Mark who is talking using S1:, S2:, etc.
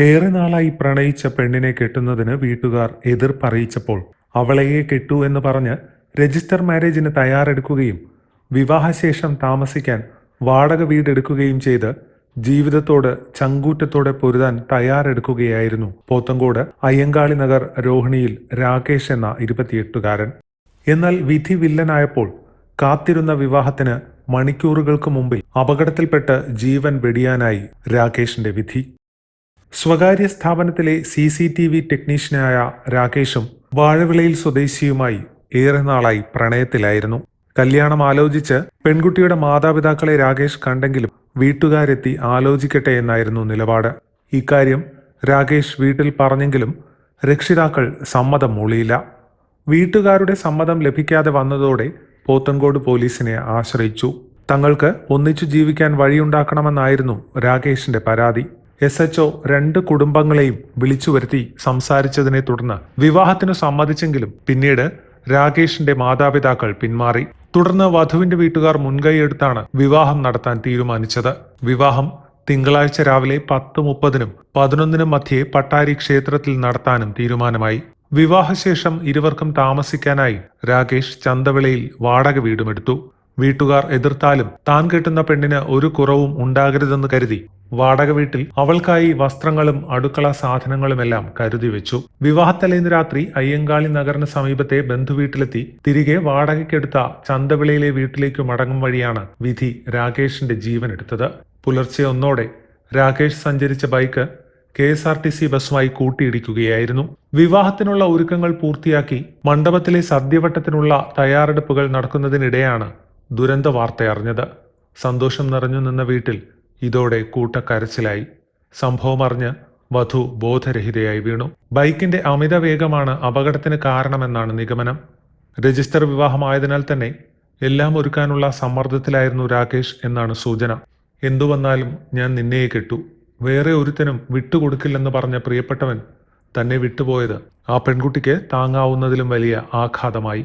S1: ഏറെ നാളായി പ്രണയിച്ച പെണ്ണിനെ കെട്ടുന്നതിന് വീട്ടുകാർ എതിർപ്പറിയിച്ചപ്പോൾ അവളെയെ കെട്ടു എന്ന് പറഞ്ഞ് രജിസ്റ്റർ മാരേജിന് തയ്യാറെടുക്കുകയും വിവാഹശേഷം താമസിക്കാൻ വാടക വീടെടുക്കുകയും ചെയ്ത് ജീവിതത്തോട് ചങ്കൂറ്റത്തോടെ പൊരുതാൻ തയ്യാറെടുക്കുകയായിരുന്നു. പോത്തങ്കോട് അയ്യങ്കാളി നഗർ രോഹിണിയിൽ രാകേഷ് എന്ന ഇരുപത്തിയെട്ടുകാരൻ. എന്നാൽ വിധി വില്ലനായപ്പോൾ കാത്തിരുന്ന വിവാഹത്തിന് മണിക്കൂറുകൾക്ക് മുമ്പിൽ അപകടത്തിൽപ്പെട്ട് ജീവൻ വെടിയാനായി രാകേഷിന്റെ വിധി. സ്വകാര്യ സ്ഥാപനത്തിലെ സി സി ടി വി ടെക്നീഷ്യനായ രാകേഷും വാഴവിളയിൽ സ്വദേശിയുമായി ഏറെ നാളായി പ്രണയത്തിലായിരുന്നു. കല്യാണം ആലോചിച്ച് പെൺകുട്ടിയുടെ മാതാപിതാക്കളെ രാകേഷ് കണ്ടെങ്കിലും വീട്ടുകാരെത്തി ആലോചിക്കട്ടെ എന്നായിരുന്നു നിലപാട്. ഇക്കാര്യം രാകേഷ് വീട്ടിൽ പറഞ്ഞെങ്കിലും രക്ഷിതാക്കൾ സമ്മതം മൂളിയില്ല. വീട്ടുകാരുടെ സമ്മതം ലഭിക്കാതെ വന്നതോടെ പോത്തൻകോട് പോലീസിനെ ആശ്രയിച്ചു. തങ്ങൾക്ക് ഒന്നിച്ചു ജീവിക്കാൻ വഴിയുണ്ടാക്കണമെന്നായിരുന്നു രാകേഷിന്റെ പരാതി. എസ് എച്ച് രണ്ട് കുടുംബങ്ങളെയും വിളിച്ചു വരുത്തി സംസാരിച്ചതിനെ തുടർന്ന് വിവാഹത്തിന് സമ്മതിച്ചെങ്കിലും പിന്നീട് രാകേഷിന്റെ മാതാപിതാക്കൾ പിന്മാറി. തുടർന്ന് വധുവിന്റെ വീട്ടുകാർ മുൻകൈയെടുത്താണ് വിവാഹം നടത്താൻ തീരുമാനിച്ചത്. വിവാഹം തിങ്കളാഴ്ച രാവിലെ പത്ത് മുപ്പതിനും പതിനൊന്നിനും മധ്യേ പട്ടാരി ക്ഷേത്രത്തിൽ നടത്താനും തീരുമാനമായി. വിവാഹശേഷം ഇരുവർക്കും താമസിക്കാനായി രാകേഷ് ചന്തവിളയിൽ വാടക വീടുമെടുത്തു. വീട്ടുകാർ എതിർത്താലും താൻ കെട്ടുന്ന പെണ്ണിന് ഒരു കുറവും ഉണ്ടാകരുതെന്ന് കരുതി വാടക വീട്ടിൽ അവൾക്കായി വസ്ത്രങ്ങളും അടുക്കള സാധനങ്ങളുമെല്ലാം കരുതി വെച്ചു. വിവാഹത്തലേന്ന് രാത്രി അയ്യങ്കാളി നഗറിന് സമീപത്തെ ബന്ധുവീട്ടിലെത്തി. തിരികെ വാടകയ്ക്കെടുത്ത ചന്തവിളയിലെ വീട്ടിലേക്ക് മടങ്ങും വഴിയാണ് വിധി രാകേഷിന്റെ ജീവൻ എടുത്തത് പുലർച്ചെ ഒന്നോടെ രാകേഷ് സഞ്ചരിച്ച bike K S R T C ബസ്സുമായി കൂട്ടിയിടിക്കുകയായിരുന്നു. വിവാഹത്തിനുള്ള ഒരുക്കങ്ങൾ പൂർത്തിയാക്കി മണ്ഡപത്തിലെ സദ്യവട്ടത്തിനുള്ള തയ്യാറെടുപ്പുകൾ നടക്കുന്നതിനിടെയാണ് ദുരന്ത വാർത്തയറിഞ്ഞത് സന്തോഷം നിറഞ്ഞു നിന്ന വീട്ടിൽ ഇതോടെ കൂട്ടക്കരച്ചിലായി. സംഭവം അറിഞ്ഞ് വധു ബോധരഹിതയായി വീണു. ബൈക്കിന്റെ അമിത വേഗമാണ് അപകടത്തിന് കാരണമെന്നാണ് നിഗമനം. രജിസ്റ്റർ വിവാഹമായതിനാൽ തന്നെ എല്ലാം ഒരുക്കാനുള്ള സമ്മർദ്ദത്തിലായിരുന്നു രാകേഷ് എന്നാണ് സൂചന. എന്തുവന്നാലും ഞാൻ നിന്നെയെ കെട്ടു. വേറെ ഒരുത്തനും വിട്ടുകൊടുക്കില്ലെന്ന് പറഞ്ഞ പ്രിയപ്പെട്ടവൻ തന്നെ വിട്ടുപോയത് ആ പെൺകുട്ടിക്ക് താങ്ങാവുന്നതിലും വലിയ ആഘാതമായി.